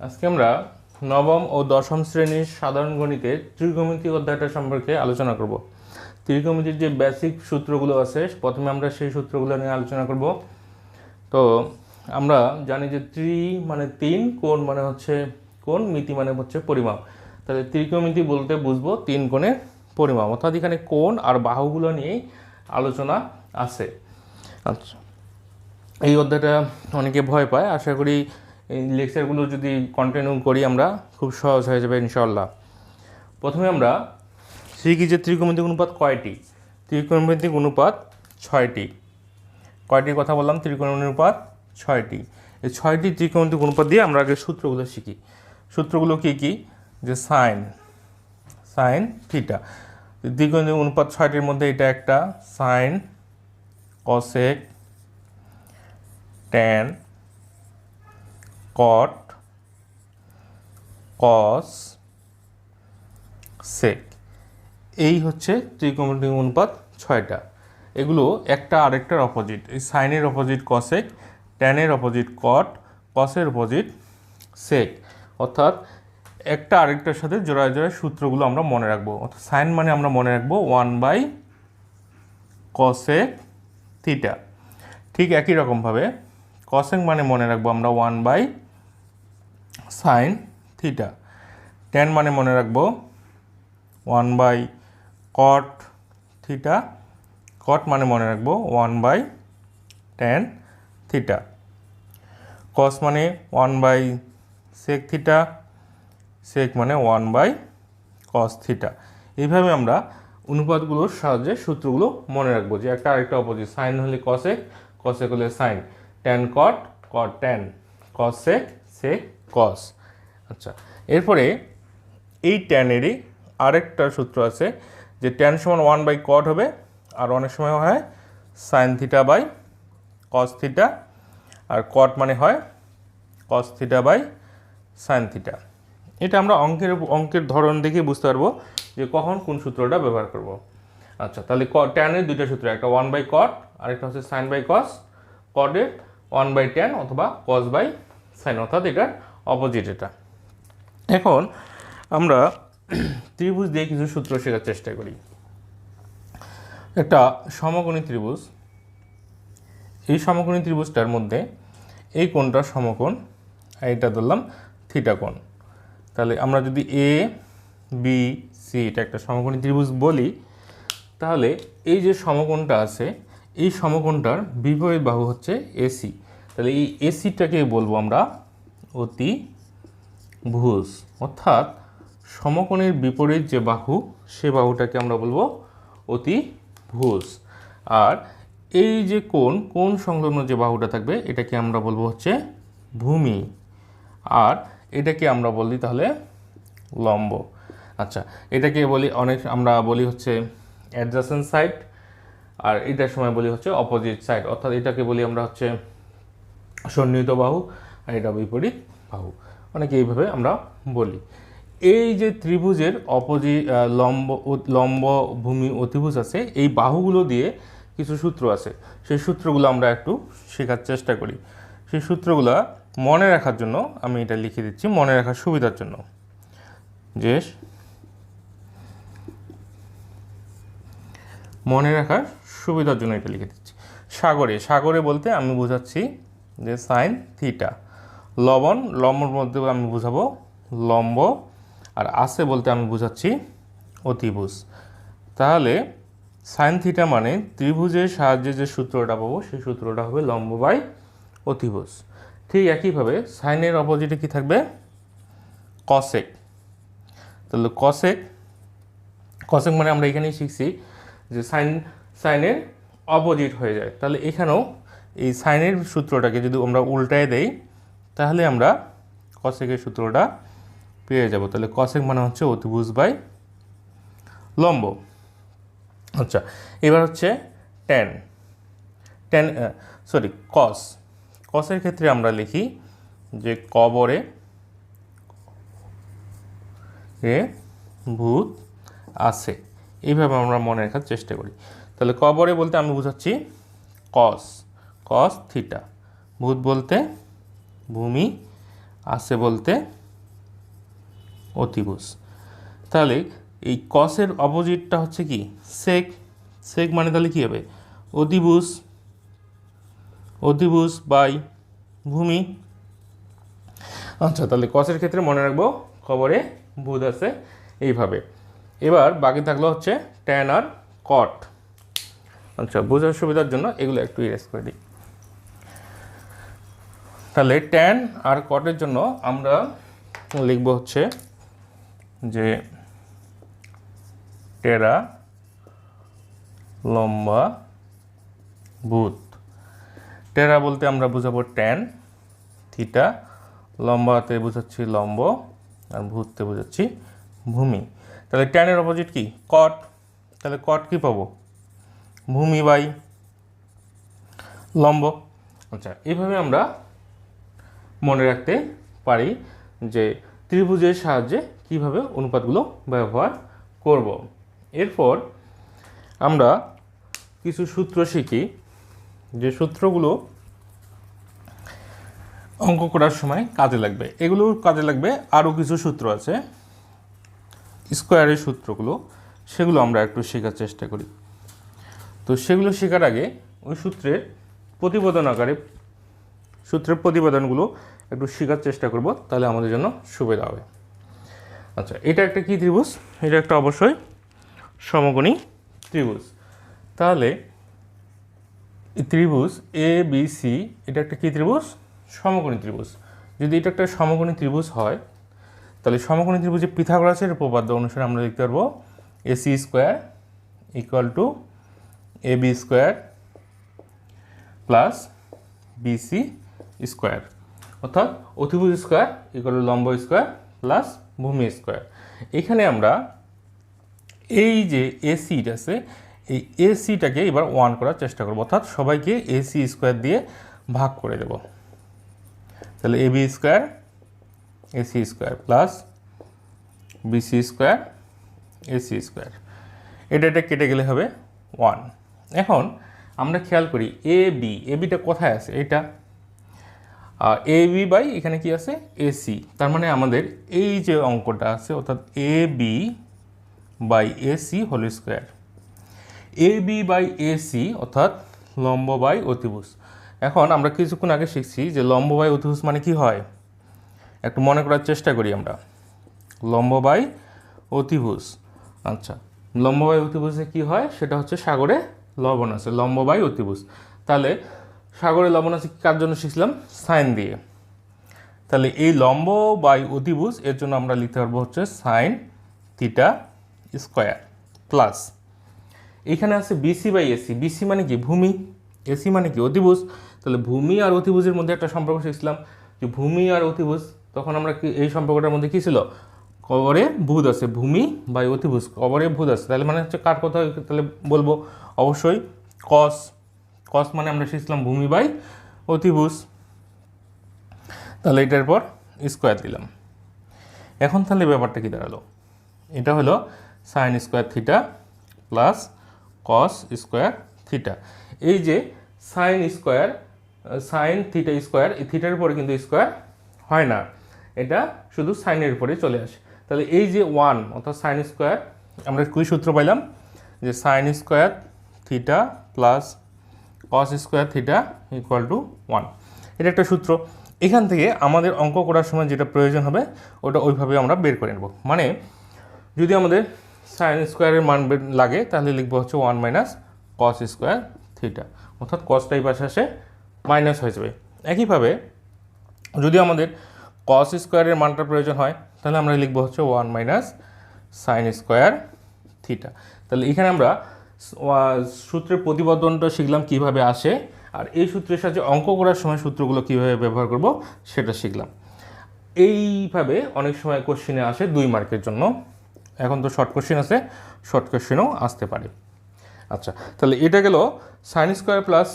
আজকে আমরা নবম ও দশম শ্রেণির সাধারণ গণিতের ত্রিকোণমিতিক অধ্যায়টা সম্পর্কে আলোচনা করব। ত্রিকোণমিতির যে বেসিক সূত্রগুলো আছে, প্রথমে আমরা সেই সূত্রগুলো নিয়ে আলোচনা করব। তো আমরা জানি যে ত্রি মানে তিন, কোণ মানে হচ্ছে কোণ, মিতি মানে হচ্ছে পরিমাপ। তাহলে ত্রিকোণমিতি বলতে বুঝব তিন কোণের পরিমাপ, অর্থাৎ এখানে কোণ আর বাহুগুলো নিয়েই আলোচনা আছে। আচ্ছা এই অধ্যায়টা অনেকে ভয় পায়। আশা করি এই লেকচারগুলো যদি কন্টিনিউ করি আমরা, খুব সহজ হয়ে যাবে ইনশাল্লাহ প্রথমে আমরা শিখি যে ত্রিকোণমিতিক অনুপাত কয়টি? ত্রিকোণমিতিক অনুপাত ছয়টি। কয়টির কথা বললাম? ত্রিকোণ অনুপাত ছয়টি। এই ছয়টি ত্রিকোণমিতিক অনুপাত দিয়ে আমরা আগে সূত্রগুলো শিখি। সূত্রগুলো কি কি? যে সাইন সাইন থিটা ত্রিকোণমিতিক অনুপাত ছয়টির মধ্যে এটা একটা sine cosec tan cot cos sec এই হচ্ছে ত্রিকোণমিতিক অনুপাত ছয়টা। এগুলো একটা আরেকটার অপোজিট এই সাইনের অপোজিট কসেক ট্যানের অপোজিট কট কসের অপোজিট সেক অর্থাৎ একটা আরেকটার সাথে জোড়ায় জোড়ায় সূত্রগুলো আমরা মনে রাখব। অর্থাৎ সাইন মানে আমরা মনে রাখব ওয়ান বাই কসেক থিটা ঠিক একই রকমভাবে। কসেক মানে মনে রাখব আমরা one by sine theta. Tan মানে মনে রাখব one by cot theta. Cot মানে মনে রাখব one by tan theta. Cos মানে one by sec theta sec মানে ওয়ান বাই কস থিটা। এইভাবে আমরা অনুপাতগুলোর সাহায্যে সূত্রগুলো মনে রাখব যে একটা আরেকটা অপোজিট সাইন হলে কসেক কসেক হলে sine tan cot cot tan cos sec sec cos আচ্ছা এরপরে এই ট্যানেরই আরেকটা সূত্র আছে যে ট্যান সমান ওয়ান বাই কট হবে, আর অনেক সময় হয় sine theta by cos theta R cot মানে হয় cos theta by sine theta এটা আমরা অঙ্কের অঙ্কের ধরন দেখে বুঝতে পারব যে কখন কোন সূত্রটা ব্যবহার করব। আচ্ছা তাহলে ক ট্যানের দুইটা সূত্র, একটা ওয়ান বাই কট আরেকটা হচ্ছে সাইন বাই কস কটের ওয়ান বাই ট্যান অথবা কস বাই সাইন অর্থাৎ এটার অপোজিট এটা। এখন আমরা ত্রিভুজ দিয়ে কিছু সূত্র শেখার চেষ্টা করি। একটা সমকোণী ত্রিভুজ। এই সমকোণী ত্রিভুজটার মধ্যে এই কোণটা সমকোণ এটা ধরলাম থিটা কোণ। তাহলে আমরা যদি এ বি সি এটা একটা সমকোণী ত্রিভুজ বলি, তাহলে এই যে সমকোণটা আছে, এই সমকোণটার বিপরীত বাহু হচ্ছে এসি তাহলে এই এসিটাকে বলব আমরা অতি ভুজ। অর্থাৎ সমকোণের বিপরীত যে বাহু, সে বাহুটাকে আমরা বলব অতি ভুজ। আর এই যে কোণ কোণ সংলগ্ন যে বাহুটা থাকবে, এটাকে আমরা বলব হচ্ছে ভূমি। আর এটাকে আমরা বলি তাহলে লম্ব। আচ্ছা এটাকে বলি অনেক, আমরা বলি হচ্ছে অ্যাডজাসেন্ট সাইড আর এটার সময় বলি হচ্ছে অপোজিট সাইড অর্থাৎ এটাকে বলি আমরা হচ্ছে সন্নিহিত বাহু। আর এটা বিপরীত বাহু। অনেকে এইভাবে আমরা বলি। এই যে ত্রিভুজের অপোজি লম্ব লম্ব ভূমি অতিভুজ আছে, এই বাহুগুলো দিয়ে কিছু সূত্র আছে। সেই সূত্রগুলো আমরা একটু শেখার চেষ্টা করি। সেই সূত্রগুলো মনে রাখার জন্য আমি এটা লিখে দিচ্ছি, মনে রাখার সুবিধার জন্য। যে মনে রাখার সুবিধার জন্য এটা লিখে দিচ্ছি। সাগরে সাগরে বলতে আমি বোঝাচ্ছি যে সাইন থিটা লবণ, লম্বর মধ্যে আমি বোঝাবো লম্ব, আর আসে বলতে আমি বোঝাচ্ছি অতিভুজ। তাহলে সাইন থিটা মানে ত্রিভুজের সাহায্যে যে সূত্রটা পাবো, সেই সূত্রটা হবে লম্ব বাই অতিভুজ। ঠিক একইভাবে সাইনের অপোজিটে কি থাকবে? কসেক তাহলে কসেক কসেক মানে আমরা এখানেই শিখছি যে সাইন সাইনের অপোজিট হয়ে যায়। তাহলে এখানেও এই সাইনের সূত্রটাকে যদি আমরা উল্টায় দেই তাহলে আমরা কসেকের সূত্রটা পেয়ে যাব। তাহলে কসেক মানে হচ্ছে অতিভুজ বাই লম্ব। আচ্ছা এবার হচ্ছে ট্যান ট্যান সরি কস কসের ক্ষেত্রে আমরা লিখি যে কবরে এ ভূত আছে। এইভাবে আমরা মনে রাখার চেষ্টা করি। তাহলে কবরে বলতে আমি বুঝাচ্ছি কস কস থিটা ভূত বলতে ভূমি আছে বলতে অতিভুজ। তাহলে এই কসের অপোজিটটা হচ্ছে কি? সেক সেক মানে তাহলে কী হবে? অতিভুজ অতিভুজ বাই ভূমি। আচ্ছা তাহলে কসের ক্ষেত্রে মনে রাখব খবরে ভূত আছে এইভাবে। এবার বাকি থাকল হচ্ছে ট্যান আর কট আচ্ছা বোঝার সুবিধার জন্য এগুলো একটু ইরেজ করে দিই। তাহলে ট্যান আর কটের জন্য আমরা লিখব হচ্ছে যে টেরা লম্বা ভূত টেরা বলতে আমরা বুঝাবো ট্যান থিটা লম্বাতে বোঝাচ্ছি লম্ব আর ভূততে বোঝাচ্ছি ভূমি। তাহলে ট্যানের অপোজিট কি? কট তাহলে কট কি পাবো? ভূমি বাই লম্ব। আচ্ছা এইভাবে আমরা মনে রাখতে পারি যে ত্রিভুজের সাহায্যে কীভাবে অনুপাতগুলো ব্যবহার করব। এরপর আমরা কিছু সূত্র শিখি, যে সূত্রগুলো অঙ্ক করার সময় কাজে লাগবে। এগুলো কাজে লাগবে আরও কিছু সূত্র আছে, স্কোয়ারের সূত্রগুলো, সেগুলো আমরা একটু শেখার চেষ্টা করি। তো সেগুলো শেখার আগে ওই সূত্রের প্রতিবেদন আকারে সূত্রের প্রতিবেদনগুলো একটু শেখার চেষ্টা করব, তাহলে আমাদের জন্য সুবিধা হবে। আচ্ছা এটা একটা কি ত্রিভুজ? এটা একটা অবশ্যই সমকোণী ত্রিভুজ। তাহলে ত্রিভুজ এ বি সি এটা একটা কি ত্রিভুজ? সমকোণী ত্রিভুজ। যদি এটা একটা সমকোণী ত্রিভুজ হয়, তাহলে সমকোণী ত্রিভুজের পিথাগোরাসের উপপাদ্য অনুসারে আমরা লিখতে পারব A C square equal to A B square plus BC square অর্থাৎ অতিভুজ স্কোয়ার ইকুয়াল লম্ব স্কোয়ার প্লাস ভূমি স্কোয়ার এখানে আমরা এই যে এসিটা আছে, এই এসিটাকে এবার ওয়ান করার চেষ্টা করব। অর্থাৎ সবাইকে এসি স্কোয়ার দিয়ে ভাগ করে দেব। তাহলে A B square AC square plus BC square AC square এটা এটা কেটে গেলে হবে ওয়ান এখন আমরা খেয়াল করি এ বি এ বিটা কোথায় আছে? এটা এ বি বাই এখানে কি আছে? এসি তার মানে আমাদের এই যে অঙ্কটা আছে, অর্থাৎ A B by AC whole square A B by AC অর্থাৎ লম্ব বাই অতিভুজ। এখন আমরা কিছুক্ষণ আগে শিখছি যে লম্ব বাই অতিভুজ মানে কি হয়। একটু মনে করার চেষ্টা করি আমরা। লম্ব বাই অতিভুজ। আচ্ছা লম্ব বাই অতিভুজে কি হয়? সেটা হচ্ছে সাগরে লবণ আছে, লম্ব বাই অতিভুজ। তাহলে সাগরে লবণ আছে কার জন্য শিখছিলাম? সাইন দিয়ে। তাহলে এই লম্ব বাই অতিভুজ, এর জন্য আমরা লিখতে পারব হচ্ছে সাইন থিটা স্কোয়ার প্লাস। এখানে আছে বিসি বাই এসি। বিসি মানে কি? ভূমি। এসি মানে কি? অতিভুজ। তাহলে ভূমি আর অতিভুজের মধ্যে একটা সম্পর্ক শিখছিলাম। যে ভূমি আর অতিভুজ, তখন আমরা কি এই সম্পর্কটার মধ্যে কী ছিল? কবরে ভূত আছে। ভূমি বাই অতিভুজ। কবরে ভূত আছে। তাহলে মানে হচ্ছে কার কথা তাহলে বলব? অবশ্যই কস কস মানে আমরা শিখছিলাম ভূমি বাই অতিভুজ। তাহলে এটার পর স্কোয়ার দিলাম। এখন তাহলে ব্যাপারটা কি দাঁড়াল? এটা হলো sine square theta plus cos square theta এই যে sine square sine theta square এই থিটার উপরে কিন্তু স্কোয়ার হয় না। এটা শুধু সাইনের উপরে চলে আসে। তাহলে এই যে ওয়ান অর্থাৎ সাইন স্কোয়ার আমরা কুই সূত্র পাইলাম? যে sine square theta plus cos square theta equal to one এটা একটা সূত্র। এখান থেকে আমাদের অঙ্ক করার সময় যেটা প্রয়োজন হবে, ওটা ওইভাবে আমরা বের করে নেব। মানে যদি আমাদের সাইন স্কোয়ারের মান লাগে, তাহলে লিখব হচ্ছে one minus cos square theta অর্থাৎ কসটাই পাশে আসে মাইনাস হয়ে যাবে। একইভাবে, যদি আমাদের কস স্কোয়ারের মানটা প্রয়োজন হয়, তাহলে আমরা লিখব হচ্ছে one minus sine square theta তাহলে এখানে আমরা সূত্রের প্রতিবদনটা শিখলাম কীভাবে আসে, আর এই সূত্রের সাহায্যে অঙ্ক করার সময় সূত্রগুলো কীভাবে ব্যবহার করব সেটা শিখলাম। এইভাবে অনেক সময় কোশ্চেনে আসে দুই মার্কের জন্য। এখন তো শর্ট কোশ্চেন আছে শর্ট কোশ্চেনও আসতে পারে। আচ্ছা তাহলে এটা গেল sine square plus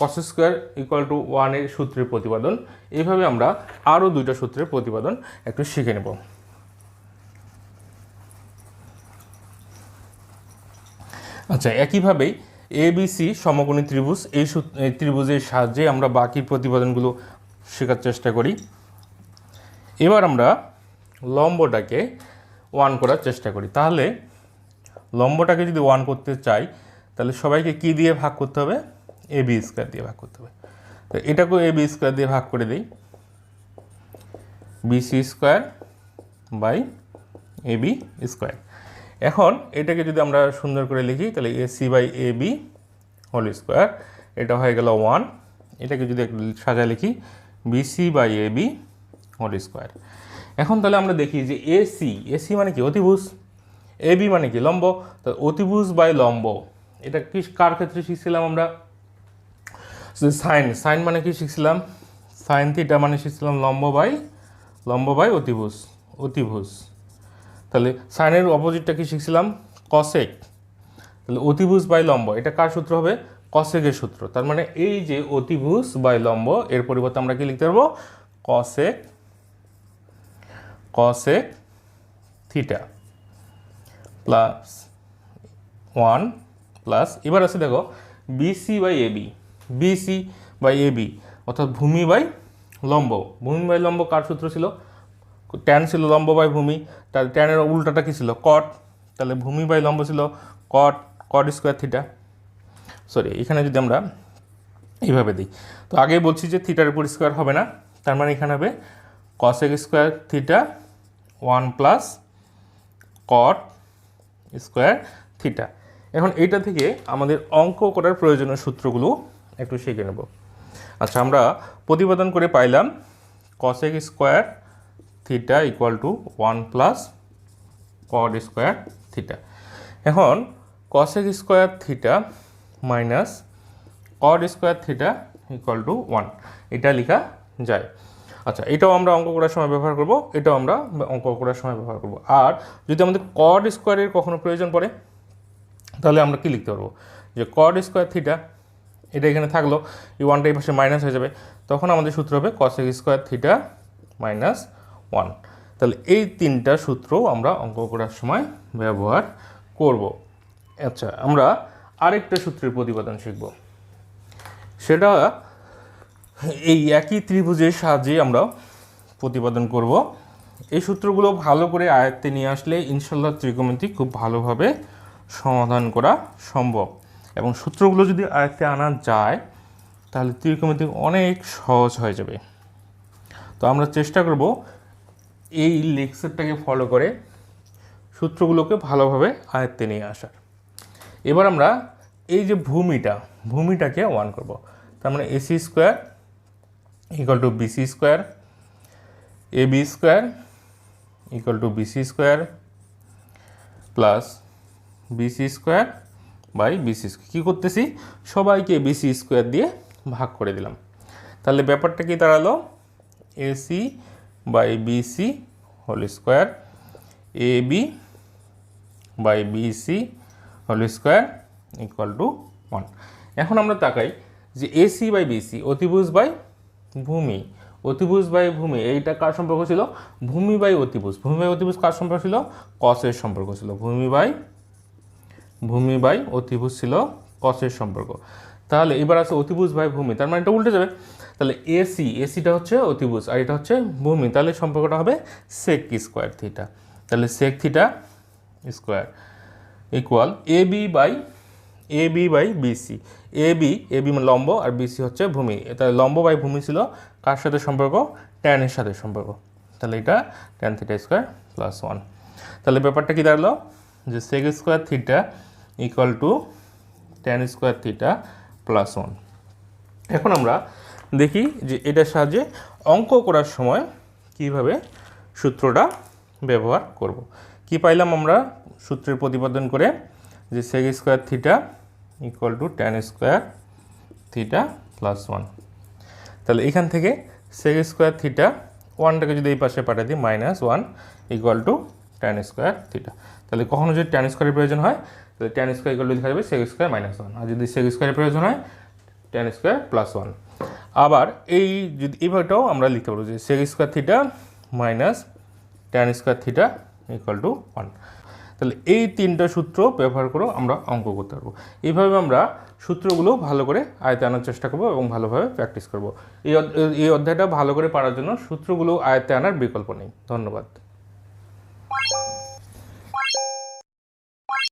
cos square equal to ওয়ানের সূত্রের প্রতিপাদন এইভাবে আমরা আরও দুইটা সূত্রের প্রতিপাদন একটু শিখে নেব। আচ্ছা একইভাবেই এবিসি সমকোণী ত্রিভুজ, এই ত্রিভুজের সাহায্যে আমরা বাকি প্রতিপাদনগুলো শেখার চেষ্টা করি। এবার আমরা লম্বটাকে ওয়ান করার চেষ্টা করি। তাহলে লম্বটাকে যদি ওয়ান করতে চাই, তাহলে সবাইকে কি দিয়ে ভাগ করতে হবে? এ বি স্কোয়ার দিয়ে ভাগ করতে হবে। তো এটাকেও এ বি স্কোয়ার দিয়ে ভাগ করে দিই। BC square by A B square এখন এটাকে যদি আমরা সুন্দর করে লিখি, তাহলে A C by A B whole square এটা হয়ে গেল ওয়ান এটাকে যদি সাজা লিখি BC by A B whole square এখন তাহলে আমরা দেখি যে এসি এসি মানে কি? অতিভুজ। এ বি মানে কি? লম্ব। তো অতিভুজ বাই লম্ব। এটা কি, কার ক্ষেত্রে শিখছিলাম আমরা? সাইন সাইন মানে কি শিখছিলাম? সাইন থিটা মানে শিখছিলাম লম্ব বাই লম্ব বাই অতিভুজ। অতিভুজ। তাহলে সাইনের অপোজিটটা কি শিখছিলাম? কসেক তাহলে অতিভুজ বাই লম্ব, এটা কার সূত্র হবে? কসেকের সূত্র। তার মানে এই যে অতিভুজ বাই লম্ব, এর পরিবর্তে আমরা কি লিখতে পারব? Cosec cosec theta plus one plus এবার আছে দেখো BC by AB BC by AB অর্থাৎ ভূমি বাই লম্ব। ভূমি বাই লম্ব কার সূত্র ছিল? ট্যান ছিল লম্ব বাই ভূমি তার ট্যানের উল্টাটা কী ছিল? কট তাহলে ভূমি বাই লম্ব ছিল cot cot square theta sorry এখানে যদি আমরা এইভাবে দিই, তো আগে বলছি যে থিটার উপর স্কোয়ার হবে না, তার মানে এখানে হবে cosec square theta one plus cot square theta এখন এইটা থেকে আমাদের অঙ্ক করার প্রয়োজনীয় সূত্রগুলো একটু শিখে নেব। আচ্ছা আমরা প্রতিবেদন করে পাইলাম cosec square theta equal to one plus cot square theta এখন cosec square theta minus cot square theta equal to one এটা লেখা যায়। আচ্ছা এটাও আমরা অঙ্ক করার সময় ব্যবহার করব, এটাও আমরা অঙ্ক করার সময় ব্যবহার করব। আর যদি আমাদের কড স্কোয়ারের কখনো প্রয়োজন পড়ে, তাহলে আমরা কি লিখতে পারব? যে কড স্কোয়ার থিটা এটা এখানে থাকল, এই ওয়ানটা এই পাশে মাইনাস হয়ে যাবে, তখন আমাদের সূত্র হবে cosec square theta minus one. তাহলে এই তিনটা সূত্র আমরা অঙ্ক করার সময় ব্যবহার করব। আচ্ছা আমরা আরেকটা সূত্রের প্রতিপাদন শিখব। সেটা এই একই ত্রিভুজের সাহায্যে আমরা প্রতিপাদন করব। এই সূত্রগুলো ভালো করে আয়ত্তে নিয়ে আসলে ইনশাল্লাহ ত্রিকোণমিতি খুব ভালোভাবে সমাধান করা সম্ভব। এবং সূত্রগুলো যদি আয়ত্তে আনা যায়, তাহলে ত্রিকোণমিতি অনেক সহজ হয়ে যাবে। তো আমরা চেষ্টা করব এই লেকচারটাকে ফলো করে সূত্রগুলোকে ভালোভাবে আয়ত্তে নিয়ে আসার। এবার আমরা এই যে ভূমিটা, ভূমিটাকে ওয়ান করব। তার মানে AC square equal to BC square A B square equal to BC square plus BC square by BC square কী করতেছি? সবাইকে বিসি স্কোয়ার দিয়ে ভাগ করে দিলাম। তাহলে ব্যাপারটা কি দাঁড়াল? AC BC whole square, A B by BC whole square equal to one এখন আমরা তাকাই যে এসি বাই বিসি অতিভুজ বাই ভূমি। অতিভুজ বাই ভূমি, এইটা কার সম্পর্ক ছিল? ভূমি বাই অতিভুজ। ভূমি বাই অতিভুজ কার সম্পর্ক ছিল? কসের সম্পর্ক ছিল। ভূমি বাই ভূমি বাই অতিভুজ ছিল কসের সম্পর্ক। তাহলে এবার আছে অতিভুজ বাই ভূমি, তার মানে এটা উল্টে যাবে। তাহলে এসি এসিটা হচ্ছে অতিভুজ আর এটা হচ্ছে ভূমি, তাহলে সম্পর্কটা হবে সেক স্কোয়ার থিটা তাহলে sec theta square equal A B by A B by BC A B A B লম্ব আর বিসি হচ্ছে ভূমি। তাহলে লম্ব বাই ভূমি ছিল কার সাথে সম্পর্ক? ট্যানের সাথে সম্পর্ক। তাহলে এটা tan theta square plus one তাহলে ব্যাপারটা কি দাঁড়াল? যে sec square theta equal to tan square theta plus one এখন আমরা দেখি যে এটার সাহায্যে অঙ্ক করার সময় কীভাবে সূত্রটা ব্যবহার করব। কি পাইলাম আমরা সূত্রের প্রতিপাদন করে? যে sec square theta equal to tan square theta plus one তাহলে এখান থেকে সেগ স্কোয়ার থিটা ওয়ানটাকে যদি এই পাশে পাঠিয়ে দিই minus one equal to tan square theta তাহলে কখনো যদি ট্যান স্কোয়ারের প্রয়োজন হয় তাহলে ট্যান স্কোয়ার ইকুয়াল লেখা যাবে সেক স্কোয়ার মাইনাস ওয়ান আর যদি সেক স্কোয়ারের প্রয়োজন হয় ট্যান স্কোয়ার প্লাস ওয়ান আবার এই যদি এইভাবেটাও আমরা লিখতে পারব যে sec square theta minus tan square theta equal to one তাহলে এই তিনটা সূত্র ব্যবহার করেও আমরা অঙ্ক করতে পারব। এইভাবে আমরা সূত্রগুলো ভালো করে আয়ত্তে আনার চেষ্টা করব এবং ভালোভাবে প্র্যাকটিস করব। এই এই অধ্যায়টা ভালো করে পারার জন্য সূত্রগুলো আয়ত্তে আনার বিকল্প নেই। ধন্যবাদ।